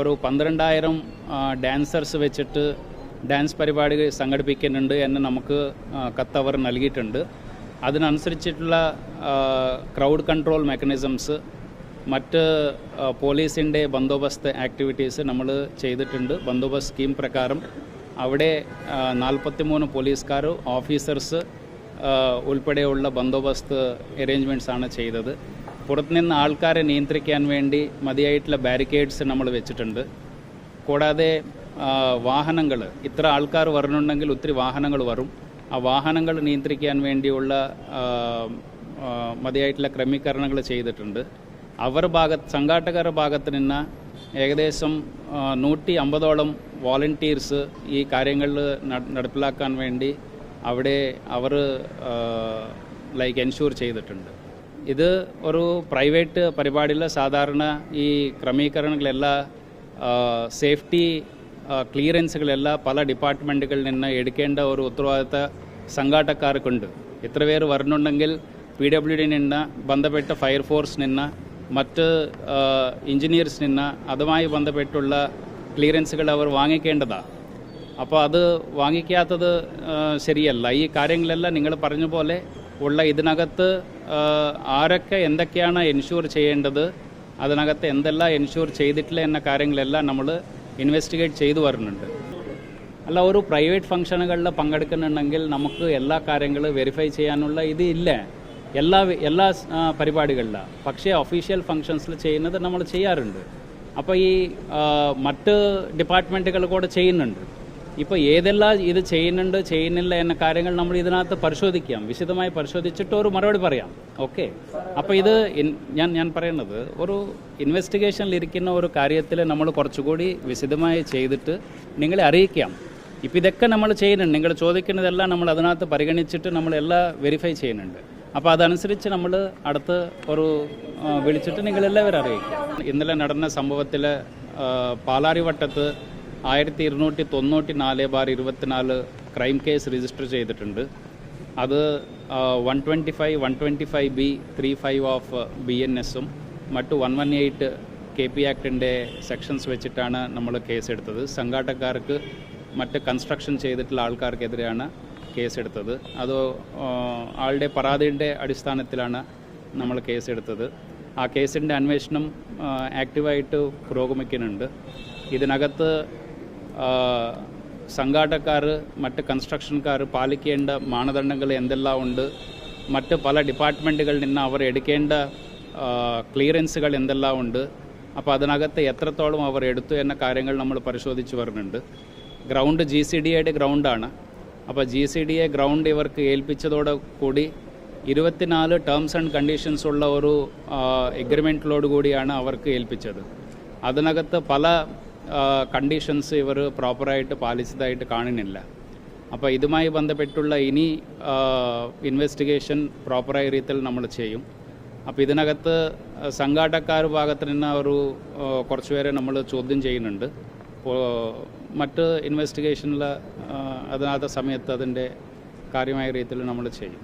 ഒരു പന്ത്രണ്ടായിരം ഡാൻസേഴ്സ് വെച്ചിട്ട് ഡാൻസ് പരിപാടി സംഘടിപ്പിക്കുന്നുണ്ട് എന്ന് നമുക്ക് കത്തവർ കത്ത് നൽകിയിട്ടുണ്ട്. അതിനനുസരിച്ചിട്ടുള്ള ക്രൗഡ് കൺട്രോൾ മെക്കാനിസംസ് മറ്റ് പോലീസിന്റെ ബന്ദോബസ്ത് ആക്ടിവിറ്റീസ് നമ്മൾ ചെയ്തിട്ടുണ്ട്. ബന്ദോബസ്ത് സ്കീം പ്രകാരം അവിടെ നാൽപ്പത്തിമൂന്ന് പോലീസുകാർ ഓഫീസേഴ്സ് ഉൾപ്പെടെയുള്ള ബന്ദോബസ്ത് അറേഞ്ച്മെന്റ്സ് ആണ് ചെയ്തത്. പുറത്തുനിന്ന് ആൾക്കാരെ നിയന്ത്രിക്കാൻ വേണ്ടി മതിയായിട്ടുള്ള ബാരിക്കേഡ്സ് നമ്മൾ വെച്ചിട്ടുണ്ട്. കൂടാതെ വാഹനങ്ങൾ ഇത്ര ആൾക്കാർ വരണുണ്ടെങ്കിൽ ഒത്തിരി വാഹനങ്ങൾ വരും. ആ വാഹനങ്ങൾ നിയന്ത്രിക്കാൻ വേണ്ടിയുള്ള മതിയായിട്ടുള്ള ക്രമീകരണങ്ങൾ ചെയ്തിട്ടുണ്ട്. അവർ ഭാഗ സംഘാടകരുടെ ഭാഗത്ത് നിന്ന് ഏകദേശം നൂറ്റി അമ്പതോളം വോളണ്ടിയേഴ്സ് ഈ കാര്യങ്ങളിൽ നടപ്പിലാക്കാൻ വേണ്ടി അവിടെ അവർ ലൈക്ക് എൻഷൂർ ചെയ്തിട്ടുണ്ട്. ഇത് ഒരു പ്രൈവറ്റ് പരിപാടിയിൽ സാധാരണ ഈ ക്രമീകരണങ്ങളെല്ലാം സേഫ്റ്റി ക്ലിയറൻസുകളെല്ലാം പല ഡിപ്പാർട്ട്മെന്റുകളിൽ നിന്ന് എടുക്കേണ്ട ഒരു ഉത്തരവാദിത്ത സംഘാടകർക്കുണ്ട്. ഇത്ര പേർ വരണുണ്ടെങ്കിൽ പി ഡബ്ല്യു ഡി നിന്ന് ബന്ധപ്പെട്ട ഫയർഫോഴ്സ് നിന്ന് മറ്റ് എഞ്ചിനീയേഴ്സ് നിന്ന് അതുമായി ബന്ധപ്പെട്ടുള്ള ക്ലിയറൻസുകൾ അവർ വാങ്ങിക്കേണ്ടതാണ് അപ്പോൾ അത് വാങ്ങിക്കാത്തത് ശരിയല്ല. ഈ കാര്യങ്ങളെല്ലാം നിങ്ങൾ പറഞ്ഞ പോലെ ഉള്ള ഇതിനകത്ത് ആരൊക്കെ എന്തൊക്കെയാണ് എൻഷുർ ചെയ്യേണ്ടത് അതിനകത്ത് എന്തെല്ലാം എൻഷുർ ചെയ്തിട്ടില്ല എന്ന കാര്യങ്ങളെല്ലാം നമ്മൾ ഇൻവെസ്റ്റിഗേറ്റ് ചെയ്തു വരുന്നുണ്ട്. അല്ല ഒരു പ്രൈവറ്റ് ഫംഗ്ഷനുകളിൽ പങ്കെടുക്കുന്നുണ്ടെങ്കിൽ നമുക്ക് എല്ലാ കാര്യങ്ങളും വെരിഫൈ ചെയ്യാനുള്ള ഇത് ഇല്ല. എല്ലാ എല്ലാ പരിപാടികളിലും. പക്ഷേ ഒഫീഷ്യൽ ഫംഗ്ഷൻസിൽ ചെയ്യുന്നത് നമ്മൾ ചെയ്യാറുണ്ട്. അപ്പോൾ ഈ മറ്റ് ഡിപ്പാർട്ട്മെന്റുകൾ കൂടെ ചെയ്യുന്നുണ്ട്. ഇപ്പോൾ ഏതെല്ലാം ഇത് ചെയ്യുന്നുണ്ട് ചെയ്യുന്നില്ല എന്ന കാര്യങ്ങൾ നമ്മൾ ഇതിനകത്ത് പരിശോധിക്കാം. വിശദമായി പരിശോധിച്ചിട്ട് ഒരു മറുപടി പറയാം. ഓക്കെ? അപ്പോൾ ഇത് ഞാൻ ഞാൻ പറയുന്നത് ഒരു ഇൻവെസ്റ്റിഗേഷനിൽ ഇരിക്കുന്ന ഒരു കാര്യത്തിൽ നമ്മൾ കുറച്ചുകൂടി വിശദമായി ചെയ്തിട്ട് നിങ്ങളെ അറിയിക്കാം. ഇപ്പം ഇതൊക്കെ നമ്മൾ ചെയ്യുന്നുണ്ട്. നിങ്ങൾ ചോദിക്കുന്നതെല്ലാം നമ്മൾ അതിനകത്ത് പരിഗണിച്ചിട്ട് നമ്മളെല്ലാം വെരിഫൈ ചെയ്യുന്നുണ്ട്. അപ്പോൾ അതനുസരിച്ച് നമ്മൾ അടുത്ത് ഒരു വിളിച്ചിട്ട് നിങ്ങളെല്ലാവരും അറിയിക്കും. ഇന്നലെ നടന്ന സംഭവത്തിൽ പാലാരിവട്ടത്ത് ആയിരത്തി ഇരുന്നൂറ്റി തൊണ്ണൂറ്റി നാല് ബാർ ഇരുപത്തിനാല് ക്രൈം കേസ് രജിസ്റ്റർ ചെയ്തിട്ടുണ്ട്. അത് one twenty five one twenty five B three five of B N എസും മറ്റു one one eight K P ആക്ടിന്റെ sections വെച്ചിട്ടാണ് നമ്മൾ കേസ് എടുത്തത് സംഘാടകർക്ക് മറ്റ് കൺസ്ട്രക്ഷൻ ചെയ്തിട്ടുള്ള ആൾക്കാർക്കെതിരെയാണ് കേസ് എടുത്തത് അത് ആളുടെ പരാതിയുടെ അടിസ്ഥാനത്തിലാണ് നമ്മൾ കേസ് എടുത്തത് ആ കേസിന്റെ അന്വേഷണം ആക്റ്റീവായിട്ട് പുരോഗമിക്കുന്നുണ്ട്. ഇതിനകത്ത് സംഘാടകർ മറ്റ് കൺസ്ട്രക്ഷൻകാർ പാലിക്കേണ്ട മാനദണ്ഡങ്ങൾ എന്തെല്ലാം ഉണ്ട്? മറ്റ് പല ഡിപ്പാർട്ട്മെന്റുകളിൽ നിന്ന് അവർ എടുക്കേണ്ട ക്ലിയറൻസുകൾ എന്തെല്ലാം ഉണ്ട്? അപ്പോൾ അതിനകത്ത് എത്രത്തോളം അവർ എടുത്തു എന്ന കാര്യങ്ങൾ നമ്മൾ പരിശോധിച്ച് വരുന്നുണ്ട്. ഗ്രൗണ്ട് ജി സി ഡി എയുടെ ഗ്രൗണ്ടാണ് അപ്പോൾ G C D A ground ഇവർക്ക് ഏൽപ്പിച്ചതോടെ കൂടി ഇരുപത്തിനാല് ടേംസ് ആൻഡ് കണ്ടീഷൻസ് ഉള്ള ഒരു എഗ്രിമെന്റിലോട് കൂടിയാണ് അവർക്ക് ഏൽപ്പിച്ചത്. അതിനകത്ത് പല കണ്ടീഷൻസ് ഇവർ പ്രോപ്പറായിട്ട് പാലിച്ചതായിട്ട് കാണുന്നില്ല അപ്പോൾ ഇതുമായി ബന്ധപ്പെട്ടുള്ള ഇനി ഇൻവെസ്റ്റിഗേഷൻ പ്രോപ്പറായ രീതിയിൽ നമ്മൾ ചെയ്യും. അപ്പോൾ ഇതിനകത്ത് സംഘാടകർ ഭാഗത്ത് നിന്ന് ഒരു കുറച്ചുപേരെ നമ്മൾ ചോദ്യം ചെയ്യുന്നുണ്ട്. മറ്റ് ഇൻവെസ്റ്റിഗേഷനിൽ അതിനകത്ത് സമയത്ത് അതിന്റെ കാര്യമായ രീതിയിൽ നമ്മൾ ചെയ്യും.